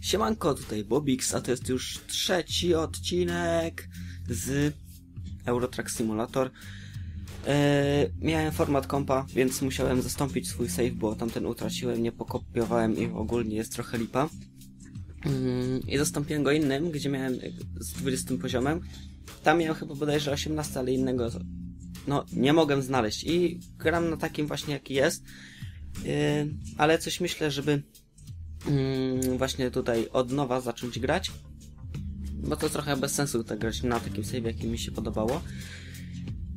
Siemanko, tutaj Bobix, a to jest już trzeci odcinek z Eurotrack Simulator. Eee, miałem format kompa, więc musiałem zastąpić swój save, bo tamten utraciłem, nie pokopiowałem i ogólnie jest trochę lipa. Mm, I zastąpiłem go innym, gdzie miałem z 20 poziomem. Tam miałem chyba bodajże 18, ale innego no nie mogłem znaleźć. I gram na takim właśnie jaki jest. Eee, ale coś myślę, żeby mm, właśnie tutaj od nowa zacząć grać. Bo to trochę bez sensu tak grać na takim save, jaki mi się podobało.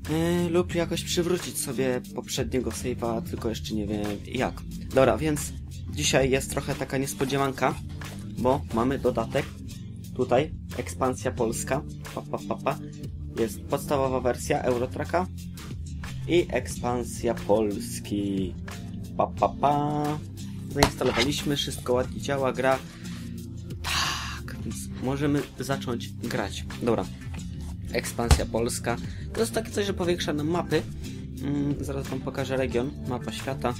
Yy, lub jakoś przywrócić sobie poprzedniego save'a, tylko jeszcze nie wiem jak. Dobra, więc dzisiaj jest trochę taka niespodziewanka, bo mamy dodatek. Tutaj ekspansja polska. Pa, pa, pa, pa. Jest podstawowa wersja Eurotracka i ekspansja Polski. Pa, pa, pa. Zainstalowaliśmy, wszystko ładnie działa, gra. Tak, więc możemy zacząć grać. Dobra. Ekspansja polska. To jest takie coś, że powiększa nam mapy. Mm, zaraz wam pokażę region. Mapa świata.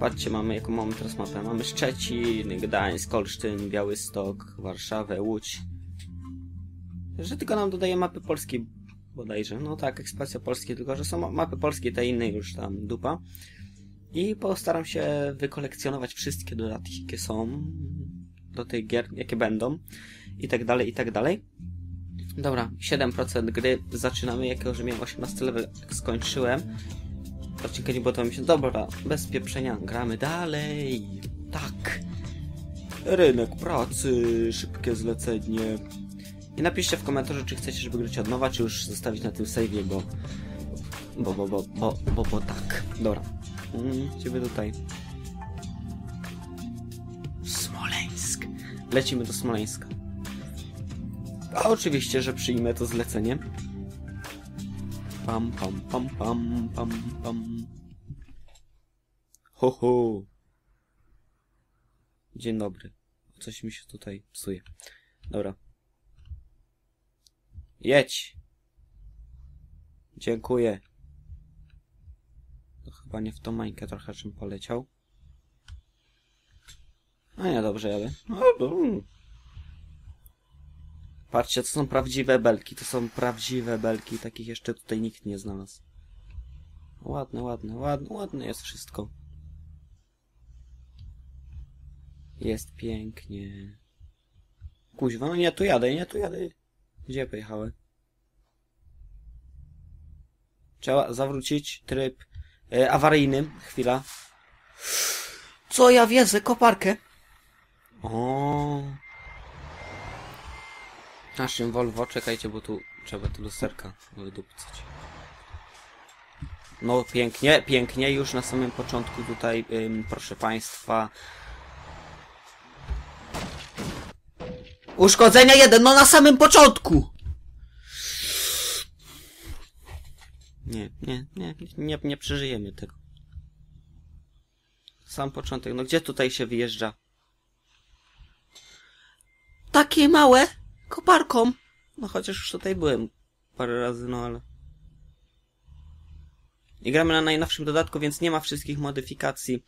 Patrzcie, mamy jaką mamy teraz mapę. Mamy Szczecin, Gdańsk, Olsztyn, Białystok, Warszawę, Łódź. Że tylko nam dodaje mapy polskie bodajże. No tak, ekspansja polskie, tylko że są mapy polskie, te inne już tam dupa. I postaram się wykolekcjonować wszystkie dodatki, jakie są do tej gier, jakie będą. I tak dalej, i tak dalej. Dobra, 7% gry. Zaczynamy, jako że miałem 18 level, skończyłem. Odcinka nie to mi się. Dobra, bez pieprzenia, gramy dalej. Tak. Rynek pracy, szybkie zlecenie. Napiszcie w komentarzu, czy chcecie, żeby grać od nowa, czy już zostawić na tym save'ie, bo... Bo, bo, bo, bo, bo, bo tak. Dobra. Mm, ciebie tutaj. Smoleńsk. Lecimy do Smoleńska. A oczywiście, że przyjmę to zlecenie. Pam, pam, pam, pam, pam, pam. Ho, ho. Dzień dobry. Coś mi się tutaj psuje. Dobra. Jedź. Dziękuję. To chyba nie w tą mańkę trochę czym poleciał. A nie, dobrze jadę. No, no. Patrzcie, to są prawdziwe belki. To są prawdziwe belki. Takich jeszcze tutaj nikt nie znalazł. Ładne, ładne, ładne, ładne jest wszystko. Jest pięknie. Kuźwa, no nie tu jadę, nie tu jadę. Gdzie pojechałem? Trzeba zawrócić tryb e, awaryjny. Chwila. Co ja wiedzę? Koparkę. O. Naszym Volvo, czekajcie, bo tu trzeba tu lusterka wydupcać. No pięknie, pięknie, już na samym początku tutaj, ym, proszę Państwa. Uszkodzenia jeden, no na samym początku! Nie, nie, nie, nie, nie przeżyjemy tego. Sam początek, no gdzie tutaj się wyjeżdża? Takie małe! Koparką! No chociaż już tutaj byłem parę razy, no ale... I gramy na najnowszym dodatku, więc nie ma wszystkich modyfikacji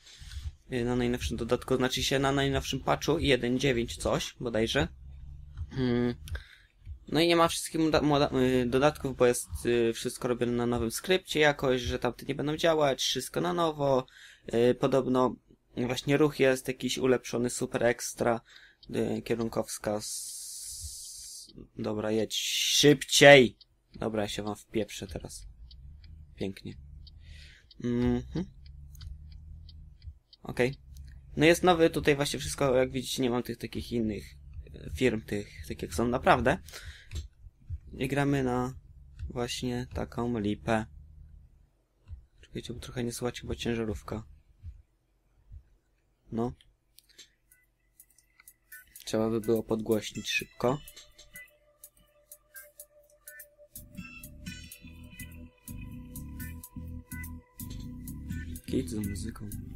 y, na najnowszym dodatku, znaczy się na najnowszym patchu 1.9 coś bodajże. Hmm. No i nie ma wszystkich y, dodatków, bo jest y, wszystko robione na nowym skrypcie jakoś, że tamte nie będą działać, wszystko na nowo. Y, Podobno właśnie ruch jest jakiś ulepszony, super ekstra, kierunkowskaz. Dobra, jedź szybciej! Dobra, ja się wam wpieprzę teraz. Pięknie. Mhm. Okej. No jest nowy tutaj właśnie wszystko, jak widzicie, nie mam tych takich innych firm, tych, tak jak są naprawdę. I gramy na właśnie taką lipę. Czekajcie, bo trochę nie słuchać chyba ciężarówka. No. Trzeba by było podgłośnić szybko. Kit z muzyką.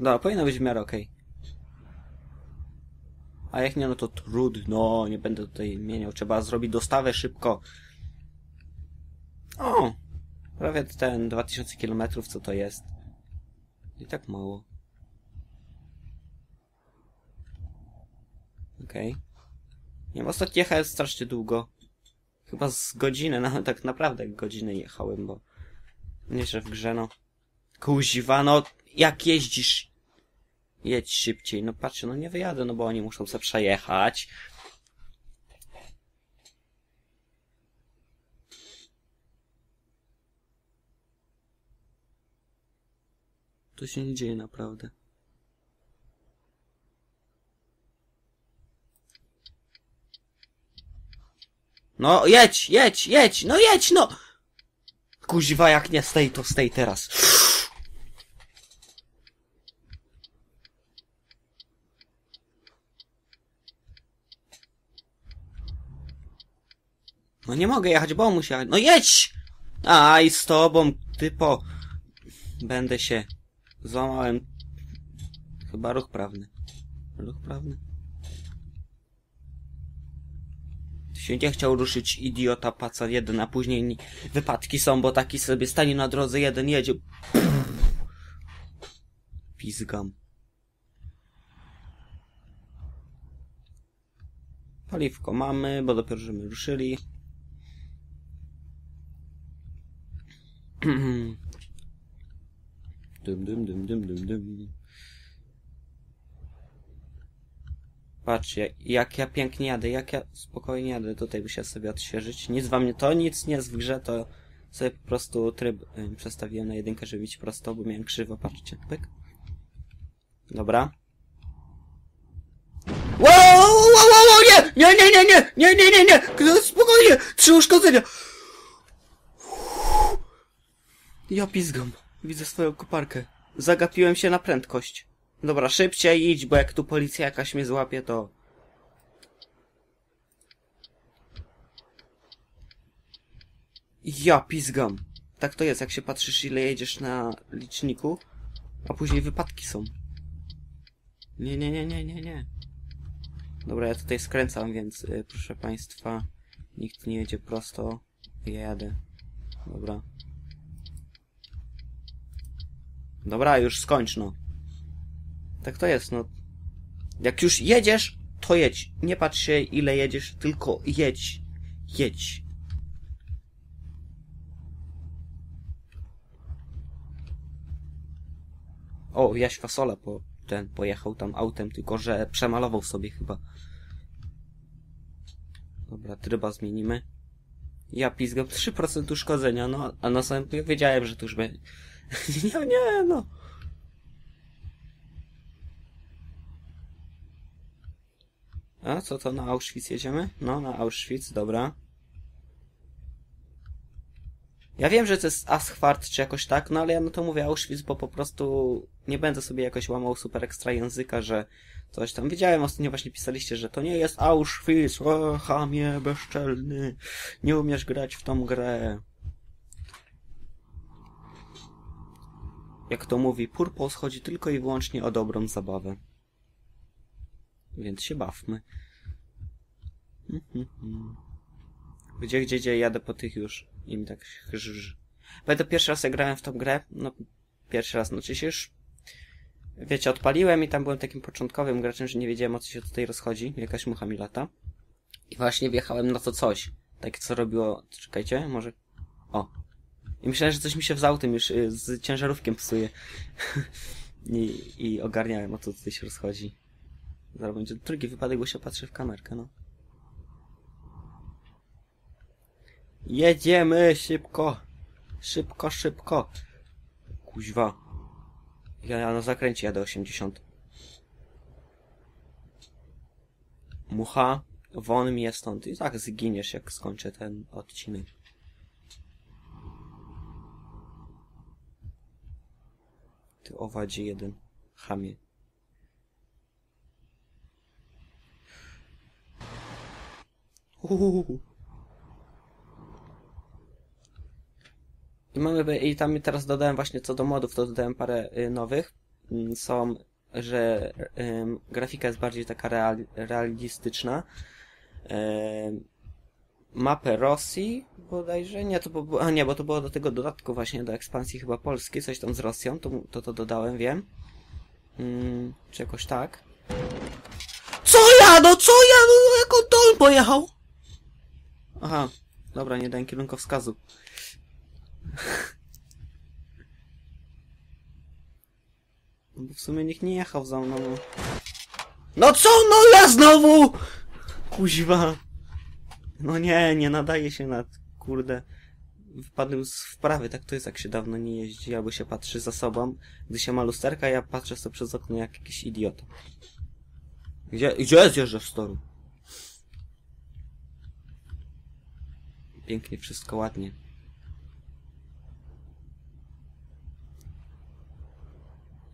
Dobra, powinno być w miarę okej. A jak nie, no to trudno, nie będę tutaj mieniał. Trzeba zrobić dostawę szybko. O! Prawie ten 2000 km, co to jest? I tak mało. Okej. Nie wiem, ostatnio jechałem strasznie długo. Chyba z godziny, no tak naprawdę godziny jechałem, bo... Nie, że w grze, no. Kuziwa, no, jak jeździsz? Jedź szybciej. No patrzcie, no nie wyjadę, no bo oni muszą se przejechać. To się nie dzieje naprawdę. No, jedź, jedź, jedź, no jedź, no! Kuźwa, jak nie z tej, to z tej teraz. No nie mogę jechać, bo muszę jechać. No jedź! Aj, z tobą, typo. Będę się... Złamałem... Chyba ruch prawny. Ruch prawny? Się nie chciał ruszyć, idiota, paca jeden, a później ni- wypadki są, bo taki sobie stanie na drodze, jeden jedzie. Pizgam. Paliwko mamy, bo dopiero żeśmy ruszyli. Dum, dum, dum, dum, dum, dum. Patrzcie, jak ja pięknie jadę, jak ja spokojnie jadę, tutaj by się sobie odświeżyć. Nic wam nie to, nic nie jest w grze, to sobie po prostu tryb y, przestawiłem na jedynkę, żeby iść prosto, bo miałem krzywo, patrzcie, pyk. Dobra. Wow, wow, wow, wow, nie! Nie, nie, nie, nie! Nie, nie, nie, nie! Spokojnie! Trzy uszkodzenia! Ja pizgam. Widzę swoją koparkę. Zagapiłem się na prędkość. Dobra, szybciej idź, bo jak tu policja jakaś mnie złapie, to... Ja pizgam. Tak to jest, jak się patrzysz ile jedziesz na liczniku, a później wypadki są. Nie, nie, nie, nie, nie, nie. Dobra, ja tutaj skręcam, więc y, proszę państwa, nikt nie jedzie prosto. Ja jadę. Dobra. Dobra, już skończ, no. Tak to jest, no. Jak już jedziesz, to jedź. Nie patrz się, ile jedziesz, tylko jedź. Jedź. O, Jaś Fasola po, ten pojechał tam autem, tylko że przemalował sobie chyba. Dobra, tryba zmienimy. Ja pizgam 3% uszkodzenia, no, a na samym wiedziałem, że to już będzie. nie, nie, no. A co to na Auschwitz jedziemy? No, na Auschwitz, dobra. Ja wiem, że to jest Aschwart czy jakoś tak, no ale ja no to mówię Auschwitz, bo po prostu nie będę sobie jakoś łamał super ekstra języka, że coś tam. Wiedziałem, ostatnio właśnie pisaliście, że to nie jest Auschwitz, o, chamie, bezczelny, nie umiesz grać w tą grę. Jak to mówi, Purpose chodzi tylko i wyłącznie o dobrą zabawę. Więc się bawmy. Gdzie, gdzie, gdzie jadę po tych już i mi tak chrzyż. Będę pierwszy raz jak grałem w tą grę, no pierwszy raz, znaczy się już wiecie, odpaliłem i tam byłem takim początkowym graczem, że nie wiedziałem o co się tutaj rozchodzi, jakaś mucha mi lata. I właśnie wjechałem na to coś, takie co robiło, czekajcie, może, o. I myślałem, że coś mi się w autem już y, z ciężarówkiem psuje. I, I ogarniałem o co tutaj się rozchodzi. Zaraz będzie drugi wypadek, bo się patrzę w kamerkę, no. Jedziemy szybko. Szybko, szybko. Kuźwa. Ja, ja na zakręcie jadę 80. Mucha, won mnie stąd. I tak zginiesz, jak skończę ten odcinek. Ty owadzie jeden. Chamie. Uhuhu. I mamy, i tam teraz dodałem właśnie co do modów, to dodałem parę y, nowych. Mm, Są że em, grafika jest bardziej taka real, realistyczna. Mapę Rosji bodajże, nie, to było, a nie, bo to było do tego dodatku właśnie, do ekspansji chyba polskiej, coś tam z Rosją, to to, to dodałem, wiem. Mm, czy jakoś tak. Co ja, no co ja, no jak on to pojechał? Aha, dobra, nie dałem kierunkowskazu. No bo w sumie nikt nie jechał za mną. no. No co, no ja znowu! Kuźwa. No nie, nie nadaje się na, kurde, wpadłem z wprawy, tak to jest jak się dawno nie jeździ, albo się patrzy za sobą, gdy się ma lusterka, ja patrzę sobie przez okno jak jakiś idiota. Gdzie, gdzie zjeżdżasz z toru? Pięknie, wszystko ładnie.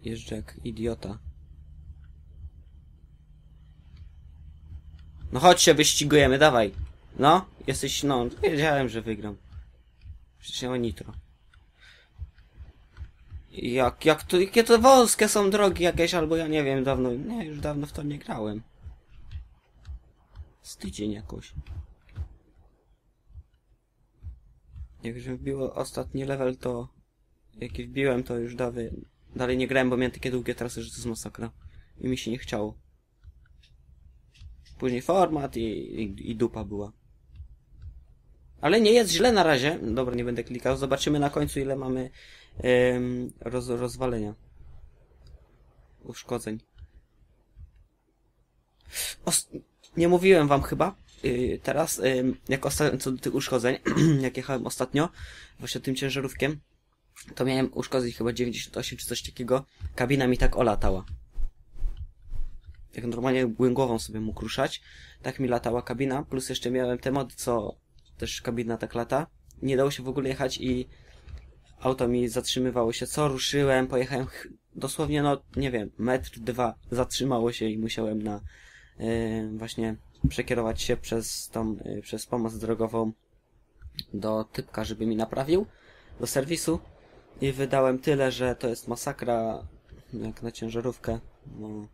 Jeżdżę jak idiota. No chodź się, wyścigujemy, dawaj. No, jesteś, no, wiedziałem, że wygram. Przecież nie nitro. Jak, jak to, jakie to wąskie są drogi jakieś, albo ja nie wiem, dawno, nie, już dawno w to nie grałem. Z tydzień jakoś. Jak już wbiło ostatni level, to jaki wbiłem, to już dawy, dalej nie grałem, bo miałem takie długie trasy, że to jest masakra. I mi się nie chciało. Później format i, i, i dupa była. Ale nie jest źle na razie. Dobra, nie będę klikał. Zobaczymy na końcu, ile mamy em, roz, rozwalenia. Uszkodzeń. Os nie mówiłem wam chyba yy, teraz, yy, jak osta- co do tych uszkodzeń, jak jechałem ostatnio, właśnie tym ciężarówkiem, to miałem uszkodzeń chyba 98 czy coś takiego. Kabina mi tak olatała. Jak normalnie głową sobie mógł ruszać, tak mi latała kabina, plus jeszcze miałem te mody, co też kabina tak lata. Nie dało się w ogóle jechać i auto mi zatrzymywało się. Co ruszyłem, pojechałem ch- dosłownie, no nie wiem, metr, dwa, zatrzymało się i musiałem na yy, właśnie przekierować się przez tą, yy, przez pomoc drogową do typka, żeby mi naprawił, do serwisu i wydałem tyle, że to jest masakra, jak na ciężarówkę. No,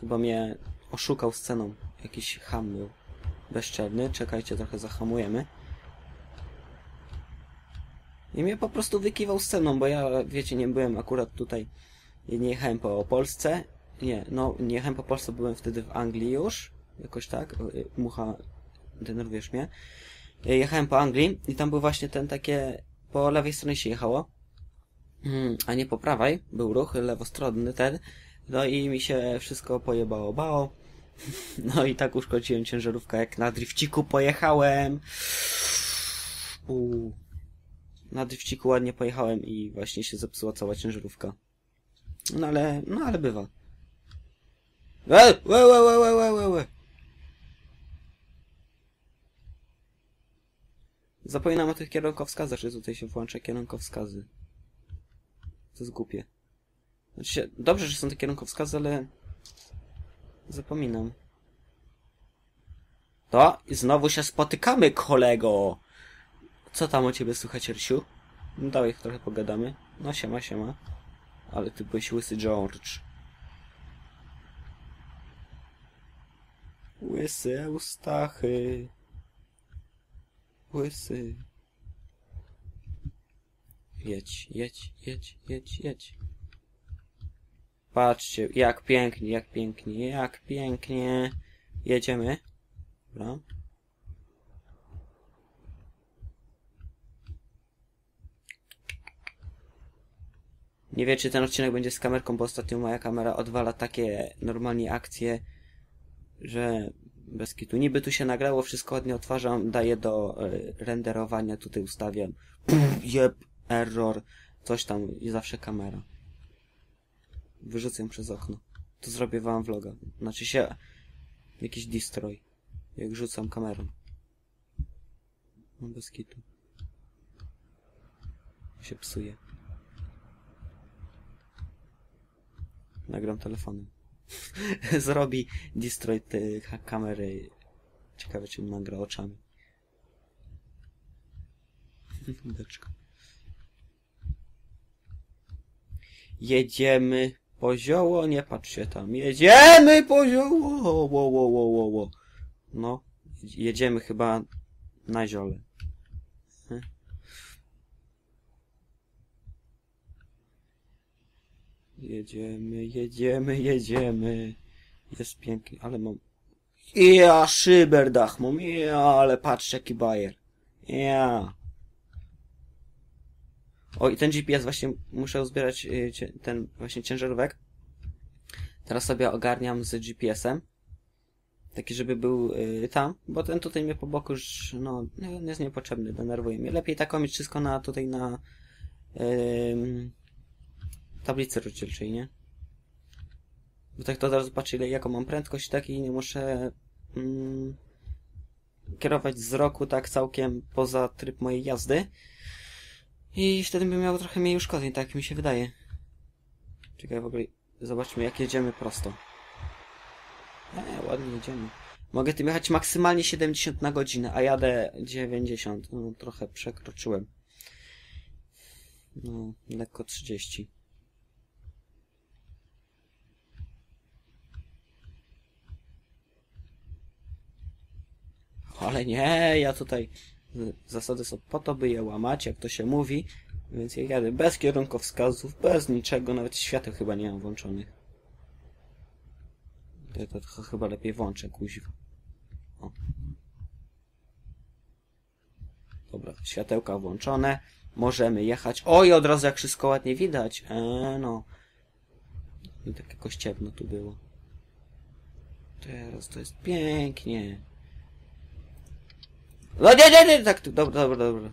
chyba mnie oszukał z ceną. Jakiś ham był bezczelny. Czekajcie, trochę zahamujemy. I mnie po prostu wykiwał z ceną, bo ja, wiecie, nie byłem akurat tutaj, nie jechałem po Polsce. Nie, no, nie jechałem po Polsce, byłem wtedy w Anglii już. Jakoś tak. Y, Mucha, denerwujesz mnie. Y, Jechałem po Anglii i tam był właśnie ten takie, po lewej stronie się jechało. Mm, a nie po prawej, był ruch lewostronny ten. No i mi się wszystko pojebało bało. No i tak uszkodziłem ciężarówkę, jak na drifciku pojechałem. Uuu. Na drifciku ładnie pojechałem i właśnie się zepsuła cała ciężarówka. No ale, no ale bywa. E, łe, łe, łe, łe, łe, łe, łe. Zapominam o tych kierunkowskazach, że tutaj się włącza kierunkowskazy. To jest głupie. Znaczy dobrze, że są te kierunkowskazy, ale zapominam. To i znowu się spotykamy, kolego! Co tam o ciebie słychać, Rysiu? No dawaj, trochę pogadamy. No siema, siema. Ale ty byłeś łysy George. Łysy Eustachy. Łysy. Jedź, jedź, jedź, jedź, jedź. Patrzcie, jak pięknie, jak pięknie, jak pięknie. Jedziemy. Dobra. Nie wiem, czy ten odcinek będzie z kamerką, bo ostatnio moja kamera odwala takie normalnie akcje, że bez kitu. Niby tu się nagrało, wszystko ładnie odtwarzam, daję do e, renderowania, tutaj ustawiam. Jeb, error, coś tam i zawsze kamera. Wyrzucę przez okno. To zrobię wam vloga. Znaczy się jakiś destroy. Jak rzucam kamerą. No bez kitu. Się psuje. Nagram telefonem. Zrobi destroy tej kamery. Ciekawe czy nagra oczami. Beczka. Jedziemy Pozioło, nie patrz się tam. Jedziemy pozioło! Wo, wo, wo, wo, wo. No, jedziemy chyba na ziole. Jedziemy, jedziemy, jedziemy. Jest pięknie, ale mam... Ja, szyberdach mam, ja, ale patrz jaki bajer. Ja. O, i ten GPS właśnie muszę uzbierać y, ten właśnie ciężarówek. Teraz sobie ogarniam z GPS-em. Taki, żeby był y, tam, bo ten tutaj mnie po boku już, no, on jest niepotrzebny, denerwuje mnie. Lepiej taką mieć wszystko na, tutaj na ym, tablicy rozdzielczej, nie? Bo tak to od razu patrzę, ile, jaką mam prędkość, tak, i nie muszę mm, kierować wzroku tak całkiem poza tryb mojej jazdy. I wtedy bym miał trochę mniej uszkodzeń, tak mi się wydaje. Czekaj, w ogóle zobaczmy, jak jedziemy prosto. E, ładnie jedziemy. Mogę tym jechać maksymalnie 70 na godzinę, a jadę 90. No, trochę przekroczyłem. No, lekko 30. Ale nie, ja tutaj zasady są po to, by je łamać, jak to się mówi. Więc ja jadę bez kierunkowskazów, bez niczego, nawet świateł chyba nie mam włączonych. To, to, chyba lepiej włączę, kuźwa. O. Dobra, światełka włączone. Możemy jechać. Oj, od razu jak wszystko ładnie widać. Eee, no. I tak jakoś ciemno tu było. Teraz to jest pięknie. No nie, nie, nie, tak, dobra, dobra, dobra.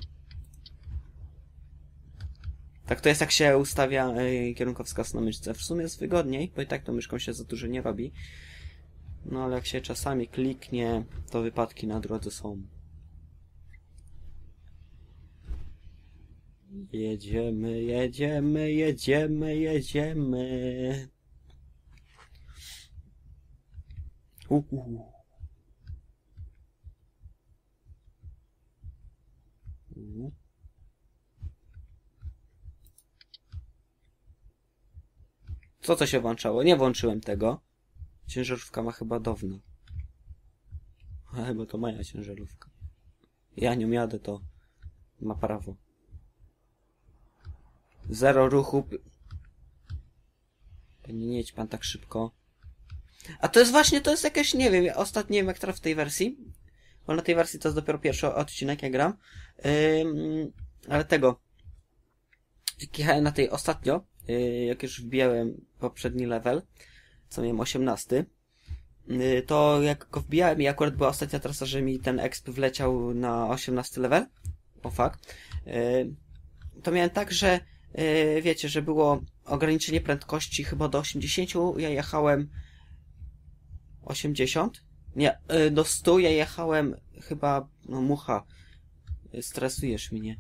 Tak to jest jak się ustawia y, kierunkowskaz na myszce. W sumie jest wygodniej, bo i tak tą myszką się za dużo nie robi. No ale jak się czasami kliknie, to wypadki na drodze są. Jedziemy, jedziemy, jedziemy, jedziemy. Uh, uh. Co to się włączało? Nie włączyłem tego. Ciężarówka ma chyba dawno. Bo to moja ciężarówka. Ja nią jadę, to ma prawo. Zero ruchu. Nie jedź pan tak szybko. A to jest właśnie, to jest jakieś, nie wiem, ja ostatnio nie wiem jak w tej wersji. Bo na tej wersji to jest dopiero pierwszy odcinek, jak gram. Ym, ale tego. Jak jechałem na tej ostatnio, yy, jak już wbijałem poprzedni level, co miałem 18, yy, to jak go wbijałem i akurat była ostatnia trasa, że mi ten exp wleciał na 18 level, o fakt, yy, to miałem tak, że yy, wiecie, że było ograniczenie prędkości chyba do 80, ja jechałem 80, nie, do 100 ja jechałem chyba, no mucha, stresujesz mnie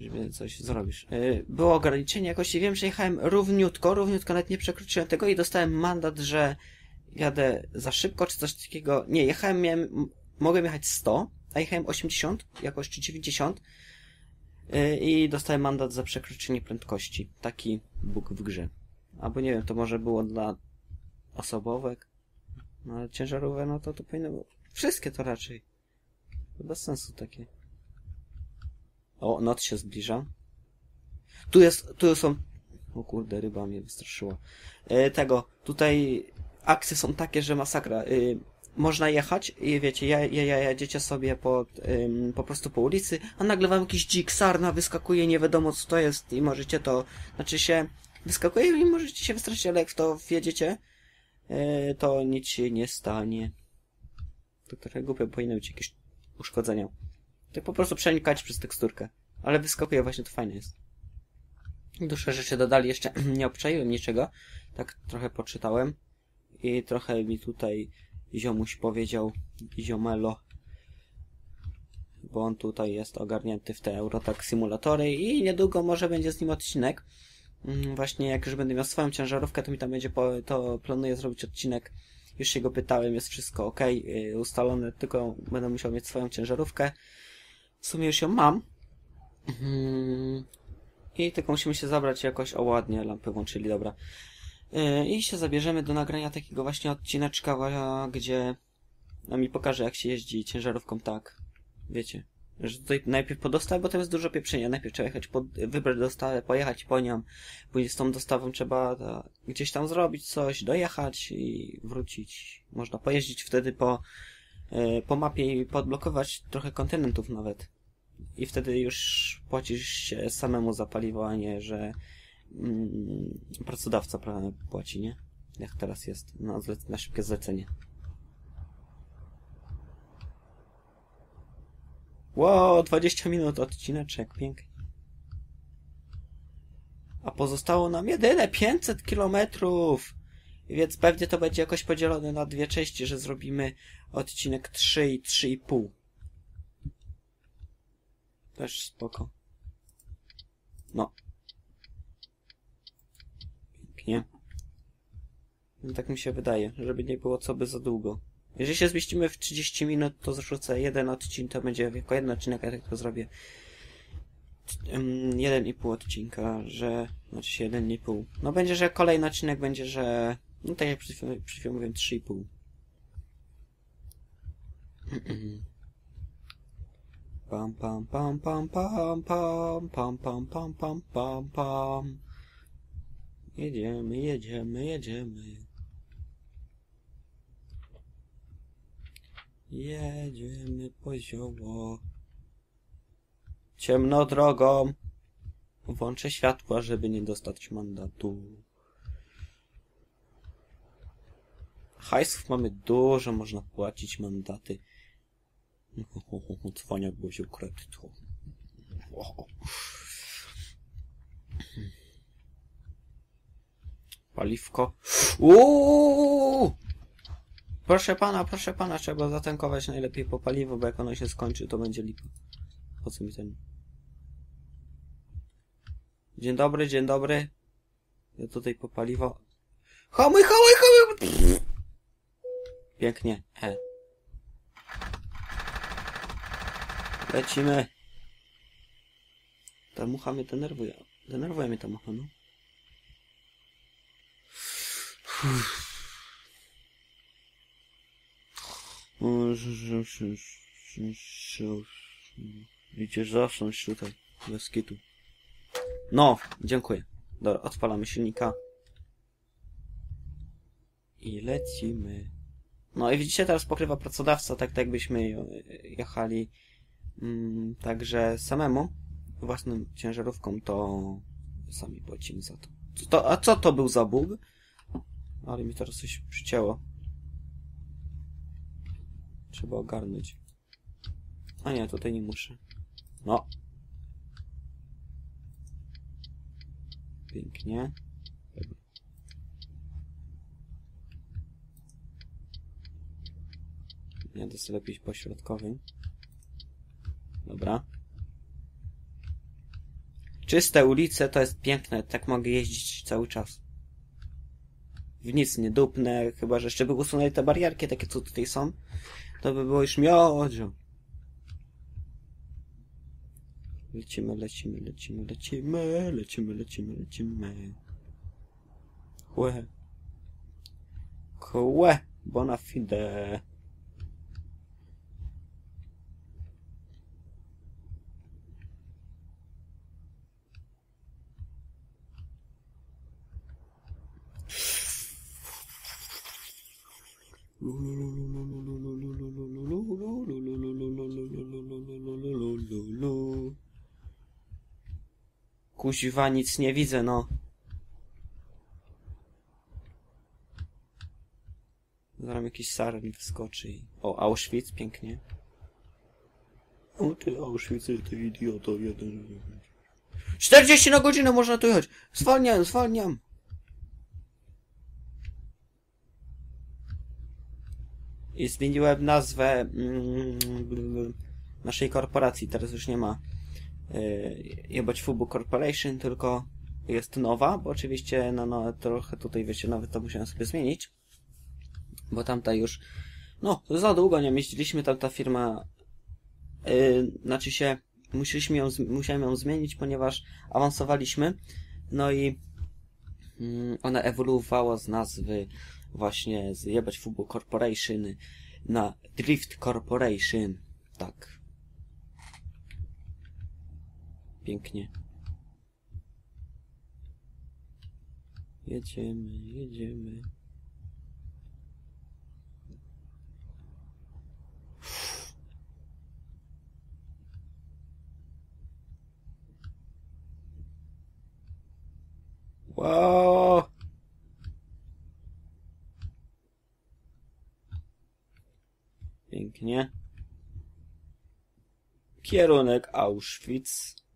żeby coś zrobisz. Yy, Było ograniczenie jakości, wiem, że jechałem równiutko, równiutko, nawet nie przekroczyłem tego i dostałem mandat, że jadę za szybko, czy coś takiego. Nie, jechałem, miałem, mogłem jechać 100, a jechałem 80, jakoś czy 90 yy, i dostałem mandat za przekroczenie prędkości. Taki bóg w grze. Albo nie wiem, to może było dla osobowek, no ale ciężarowe, no to to powinno było. Wszystkie to raczej. Bez sensu takie. O, noc się zbliża. Tu jest, tu są... O kurde, ryba mnie wystraszyła. E, tego, tutaj akcje są takie, że masakra. E, można jechać i wiecie, ja, ja, ja, jedziecie sobie po, ym, po prostu po ulicy, a nagle wam jakiś dzik sarna wyskakuje, nie wiadomo co to jest i możecie to, znaczy się, wyskakuje i możecie się wystraszyć, ale jak w to wjedziecie, to nic się nie stanie. To trochę głupio powinny być jakieś uszkodzenia. Tak po prostu przenikać przez teksturkę. Ale wyskakuje właśnie, to fajne jest. Dłuższe rzeczy dodali, jeszcze nie obczaiłem niczego. Tak trochę poczytałem. I trochę mi tutaj ziomuś powiedział, ziomelo, bo on tutaj jest ogarnięty w te Eurotrack symulatory i niedługo może będzie z nim odcinek. Mm, Właśnie jak już będę miał swoją ciężarówkę, to mi tam będzie, po, to planuję zrobić odcinek. Już się go pytałem, jest wszystko ok, ustalone, tylko będę musiał mieć swoją ciężarówkę. W sumie już ją mam. Mhm. I tylko musimy się zabrać jakoś, o ładnie, lampy włączyli, dobra. Yy, I się zabierzemy do nagrania takiego właśnie odcineczka, gdzie no mi pokaże jak się jeździ ciężarówką tak. Wiecie. Że tutaj najpierw po dostawę, bo tam jest dużo pieprzenia. Najpierw trzeba jechać po, wybrać dostawę, pojechać po nią. Później z tą dostawą trzeba ta, gdzieś tam zrobić coś, dojechać i wrócić. Można pojeździć wtedy po, yy, po mapie i podblokować trochę kontynentów nawet. I wtedy już płacisz się samemu za paliwo, a nie, że mm, pracodawca pra- płaci, nie? Jak teraz jest na, zle- na szybkie zlecenie. Wow, 20 minut odcineczek, pięknie. A pozostało nam jedyne 500 kilometrów. Więc pewnie to będzie jakoś podzielone na dwie części, że zrobimy odcinek 3 i 3,5. Też spoko. No. Pięknie. No, tak mi się wydaje, żeby nie było co by za długo. Jeżeli się zmieścimy w 30 minut, to zrzucę jeden odcinek, to będzie jako jeden odcinek, ja tak to zrobię. Jeden i pół odcinka, że... Znaczy się jeden i pół. No będzie, że kolejny odcinek będzie, że... No tak jak przed chwilą, przed chwilą mówiłem, trzy i pół. Pam pam pam pam pam pam pam pam pam pam pam pam Jedziemy, jedziemy, jedziemy. Jedziemy poziomo. Ciemno drogą. Włączę światła, żeby nie dostać mandatu. Hajsów mamy dużo, można płacić mandaty. Cwaniak, bo się. Wow. Paliwko. Uuu! Proszę pana, proszę pana, trzeba zatankować najlepiej po paliwo, bo jak ono się skończy, to będzie lipa. Po co mi ten? Dzień dobry, dzień dobry. Ja tutaj po paliwo. Hamuj, hamuj, hamuj! Pięknie. E. Lecimy. Ta mucha mnie denerwuje. Denerwuje mnie ta mucha, no. Idziesz zasnąć tutaj, bez kitu. No, dziękuję. Dobra, odpalamy silnika. I lecimy. No i widzicie, teraz pokrywa pracodawca, tak, tak jakbyśmy jechali mm, także samemu, własną ciężarówką, to sami płacimy za to. To. A co to był za bóg? Ale mi teraz coś przycięło. Trzeba ogarnąć. A nie, tutaj nie muszę. No. Pięknie. Jadę sobie lepiej po środkowym. Dobra. Czyste ulice to jest piękne, tak mogę jeździć cały czas. W nic nie dupnę, chyba że jeszcze by usunęli te barierki takie co tutaj są. To by było już miodzio. Lecimy, lecimy, lecimy, lecimy, lecimy, lecimy, lecimy. Chłe. Chłe. Bona fide. Kuźwa, nic nie widzę, no. Zaraz jakiś sar mi wyskoczy. i- O, Auschwitz, pięknie. O ty Auschwitz, ty idioto, jeden. 40 na godzinę można tu jechać! Zwalniam, zwalniam! I zmieniłem nazwę mm, naszej korporacji. Teraz już nie ma jebać Fubu Corporation, tylko jest nowa, bo oczywiście no, no trochę tutaj wiecie, nawet to musiałem sobie zmienić. Bo tamta już no, za długo nie mieściliśmy, tamta firma yy, znaczy się musieliśmy ją, musiałem ją zmienić, ponieważ awansowaliśmy. No i Mm, Ona ewoluowała z nazwy właśnie z Jebać Fubu Corporation na Drift Corporation. Tak. Pięknie. Jedziemy, jedziemy. Wow! Pięknie. Kierunek Auschwitz.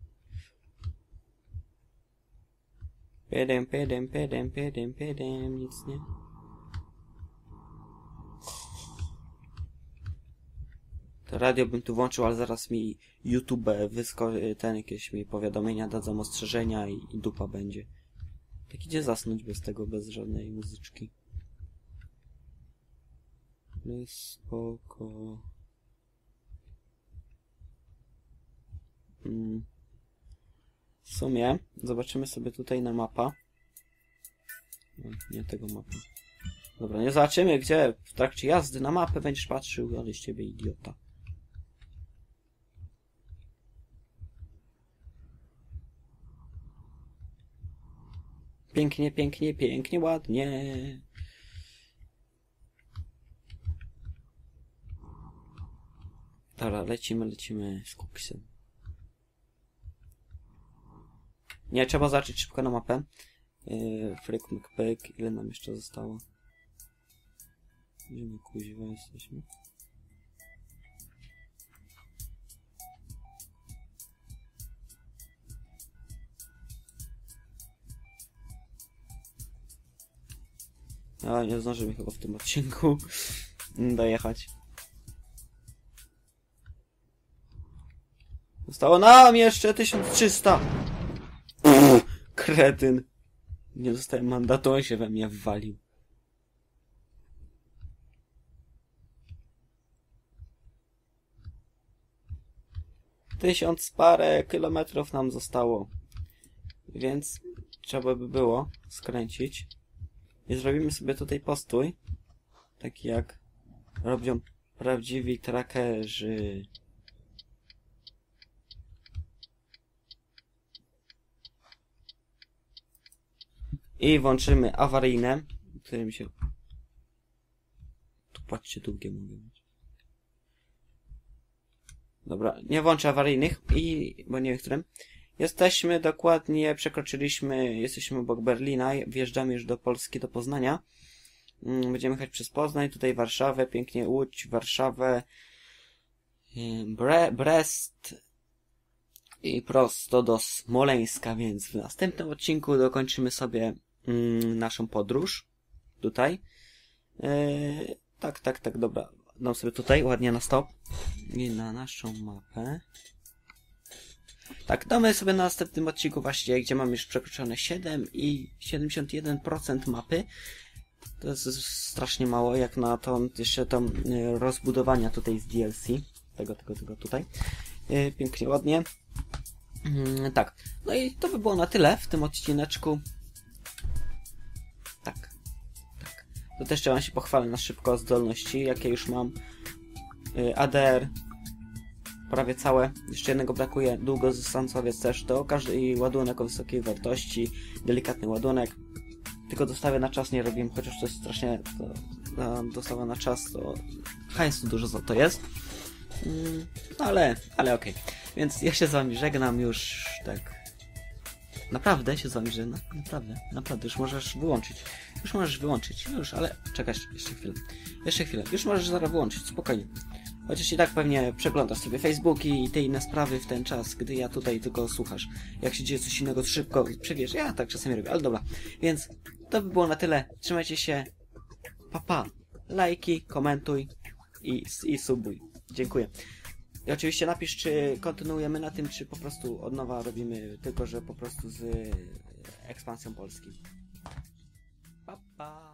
Pedem, pedem, pedem, pedem, pedem, nic nie. To radio bym tu włączył, ale zaraz mi YouTube wysko... ten jakieś mi powiadomienia dadzą ostrzeżenia i, i dupa będzie. Tak idzie zasnąć bez tego, bez żadnej muzyczki. Spoko. Mm. W sumie zobaczymy sobie tutaj na mapa. Nie tego mapa. Dobra, nie zobaczymy, gdzie w trakcie jazdy na mapę będziesz patrzył, ale z ciebie idiota. Pięknie, pięknie, pięknie, ładnie. Dobra, lecimy, lecimy z kuksem. Nie, trzeba zacząć szybko na mapę. Yy, fryk, myk, pyk. Ile nam jeszcze zostało? Gdzie my kuźwa jesteśmy? A, nie zdążymy chyba w tym odcinku dojechać. Zostało nam jeszcze 1300! Kretyn. Nie dostałem mandatu, on się we mnie wwalił. Tysiąc parę kilometrów nam zostało. Więc trzeba by było skręcić. I zrobimy sobie tutaj postój. Taki jak robią prawdziwi trackerzy. I włączymy awaryjne, którym się... Tu patrzcie, długie mogę być. Dobra, nie włączę awaryjnych i... bo nie wiem, którym. Jesteśmy dokładnie, przekroczyliśmy, jesteśmy obok Berlina, wjeżdżamy już do Polski, do Poznania. Mm, Będziemy jechać przez Poznań, tutaj Warszawę, pięknie Łódź, Warszawę, ym, Bre Brest i prosto do Smoleńska, więc w następnym odcinku dokończymy sobie mm, naszą podróż. Tutaj. Yy, tak, tak, tak, dobra. Dam sobie tutaj ładnie na stop. I na naszą mapę. Tak, damy sobie na następnym odcinku właśnie, gdzie mamy już przekroczone 7 i 71% mapy. To jest strasznie mało, jak na to jeszcze tam y, rozbudowania tutaj z DLC. Tego, tego, tego tutaj. Y, pięknie, ładnie. Mm, tak, no i to by było na tyle w tym odcineczku. To też chciałem się pochwalić na szybko zdolności, jakie już mam. Y, ADR prawie całe. Jeszcze jednego brakuje. Długodystansowiec też. To każdy ładunek o wysokiej wartości. Delikatny ładunek. Tylko dostawę na czas nie robiłem, chociaż to jest strasznie... To, dostawa na czas to... Hajsu dużo za to jest. Mm, ale, ale okej. Więc ja się z wami żegnam już tak... Naprawdę się z wami żegnam. Naprawdę, naprawdę. Już możesz wyłączyć. Już możesz wyłączyć. Już, ale czekaj jeszcze chwilę. Jeszcze chwilę. Już możesz zaraz wyłączyć. Spokojnie. Chociaż i tak pewnie przeglądasz sobie Facebooki i te inne sprawy w ten czas, gdy ja tutaj tylko słuchasz. Jak się dzieje coś innego, to szybko przewiesz. Ja tak czasami robię, ale dobra. Więc to by było na tyle. Trzymajcie się. Pa, pa. Lajki, komentuj i, i subuj. Dziękuję. I oczywiście napisz, czy kontynuujemy na tym, czy po prostu od nowa robimy, tylko że po prostu z e, ekspansją Polski. Pa, pa.